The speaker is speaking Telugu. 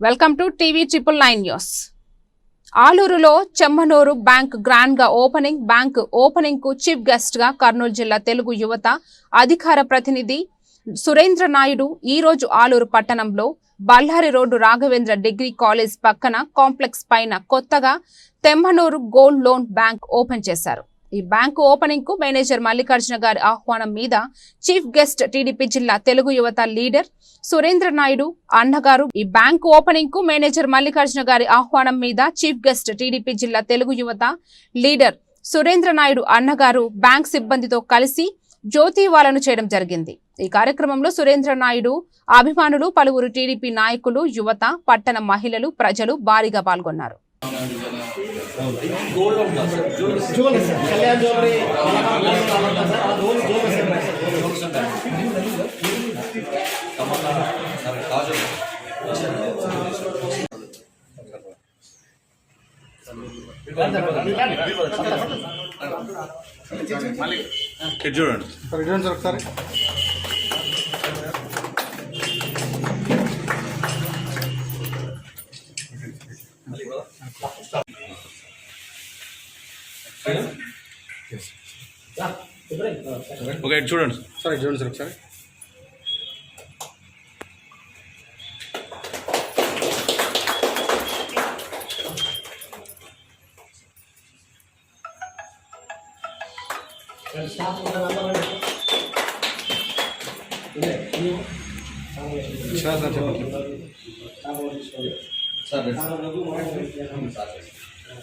Welcome to TV triple nine news ఆలూరులో Chemmanur bank గ్రాండ్గా ఓపెనింగ్ బ్యాంక్ ఓపెనింగ్కు చీఫ్ గెస్ట్గా కర్నూలు జిల్లా తెలుగు యువత అధికార ప్రతినిధి సురేంద్ర నాయుడు ఈరోజు ఆలూరు పట్టణంలో Ballari road Raghavendra degree college పక్కన కాంప్లెక్స్ పైన కొత్తగా తెమ్మనూరు గోల్డ్ లోన్ బ్యాంక్ ఓపెన్ చేశారు. ఈ బ్యాంకు ఓపెనింగ్కు మేనేజర్ మల్లికార్జున గారి ఆహ్వానం మీద చీఫ్ గెస్ట్ టీడీపీ జిల్లా తెలుగు యువత లీడర్ సురేంద్ర నాయుడు అన్నగారు ఈ బ్యాంకు ఓపెనింగ్కు మేనేజర్ మల్లికార్జున గారి ఆహ్వానం మీద చీఫ్ గెస్ట్ టీడీపీ జిల్లా తెలుగు యువత లీడర్ సురేంద్ర నాయుడు అన్నగారు బ్యాంక్ సిబ్బందితో కలిసి జ్యోతివాలను చేయడం జరిగింది. ఈ కార్యక్రమంలో సురేంద్ర నాయుడు అభిమానులు పలువురు టీడీపీ నాయకులు యువత పట్టణ మహిళలు ప్రజలు భారీగా పాల్గొన్నారు. కళ్యాణ్ జ్యువెలరీ చూడండి. సార్ ఒకసారి. ఓకే ఇది చూడండి సార్ ఇటు చూడండి సార్ ఒకసారి సార్ సార్ చెప్పండి సార్